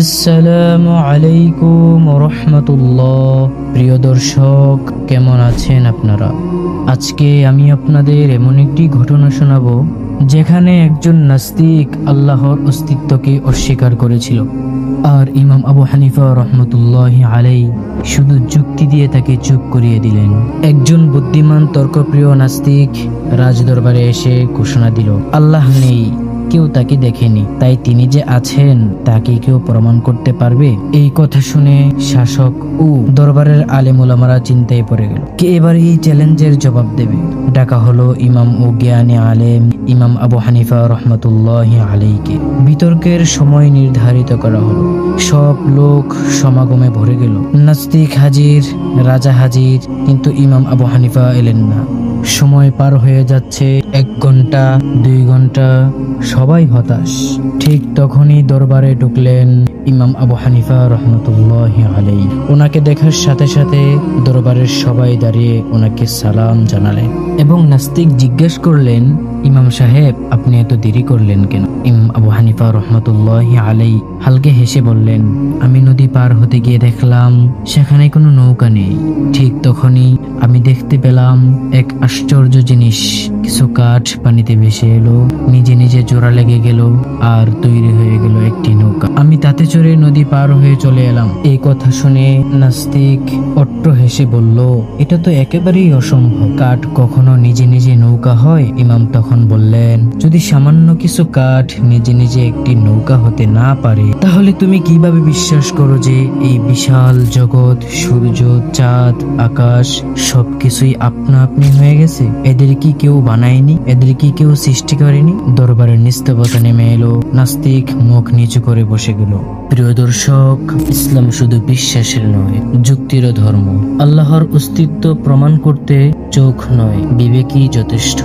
আসসালামু আলাইকুম রহমতুল্লাহ। প্রিয় দর্শক, কেমন আছেন আপনারা? আজকে আমি আপনাদের এমন একটি ঘটনা শোনাবো, যেখানে একজন নাস্তিক আল্লাহর অস্তিত্বকে অস্বীকার করেছিল। আর ইমাম আবু হানিফা রহমতুল্লাহ আলাই শুধু যুক্তি দিয়ে তাকে চুপ করিয়ে দিলেন। একজন বুদ্ধিমান, তর্কপ্রিয় নাস্তিক রাজদরবারে এসে ঘোষণা দিল, আল্লাহ নেই। কেউ তাকে দেখেনি। তাই তিনি যে আছেন, তাকে কেউ প্রমাণ করতে পারবে? এই কথা শুনে শাসক ও দরবারের আলেমুলামারা চিন্তায় পড়ে গেল। কে এবার এই চ্যালেঞ্জের জবাব দেবে? ডাকা হলো ইমাম ও জ্ঞানী আলেম ইমাম আবু হানিফা রহমতুল্লাহ আলাইকে বিতর্কের সময় নির্ধারিত করা হলো। সব লোক সমাগমে ভরে গেল। নাস্তিক হাজির, রাজা হাজির, কিন্তু ইমাম আবু হানিফা এলেন না। সময় পার হয়ে যাচ্ছে, এক ঘণ্টা, দুই ঘণ্টা, সবাই হতাশ। ঠিক তখনই দরবারে ঢুকলেন ইমাম আবু হানিফা রহমতুল্লাহ আলাই ওনাকে দেখার সাথে সাথে দরবারের সবাই দাঁড়িয়ে ওনাকে সালাম জানালেন। এবং নাস্তিক জিজ্ঞেস করলেন, ইমাম সাহেব, আপনি এত দেরি করলেন কেন? ইমাম আবু হানিফা রহমতুল্লাহ আলাই হালকে হেসে বললেন, আমি নদী পার হতে গিয়ে দেখলাম সেখানে কোনো নৌকা নেই। ঠিক তখনই আমি দেখতে পেলাম এক আশ্চর্য জিনিস। কিছু কাঠ পানিতে ভেসে এলো, নিজে নিজে জোড়া লেগে গেল আর তৈরি হয়ে গেল একটি নৌকা। আমি তাতে চড়ে নদী পার হয়ে চলে এলাম। এই কথা শুনে নাস্তিক অট্ট হেসে বলল, এটা তো একেবারেই অসম্ভব। কাঠ কখনো নিজে নিজে নৌকা হয়? ইমাম তখন বললেন, যদি সামান্য কিছু কাঠ নিজে নিজে একটি নৌকা হতে না পারে, তাহলে তুমি কীভাবে বিশ্বাস করো যে এই বিশাল জগৎ, সূর্য, চাঁদ, আকাশ, সবকিছুই আপনা আপনি হয়ে গেছে? এদের কি কেউ বানায়নি? এদের কি কেউ সৃষ্টি করেনি? দরবারের নিস্তবতা নেমে এলো। নাস্তিক মুখ নিচু করে বসে গেল প্রিয় দর্শক, ইসলাম শুধু বিশ্বাসের নয়, যুক্তির ধর্ম। আল্লাহর অস্তিত্ব প্রমাণ করতে চোখ নয়, বিবেকই যথেষ্ট।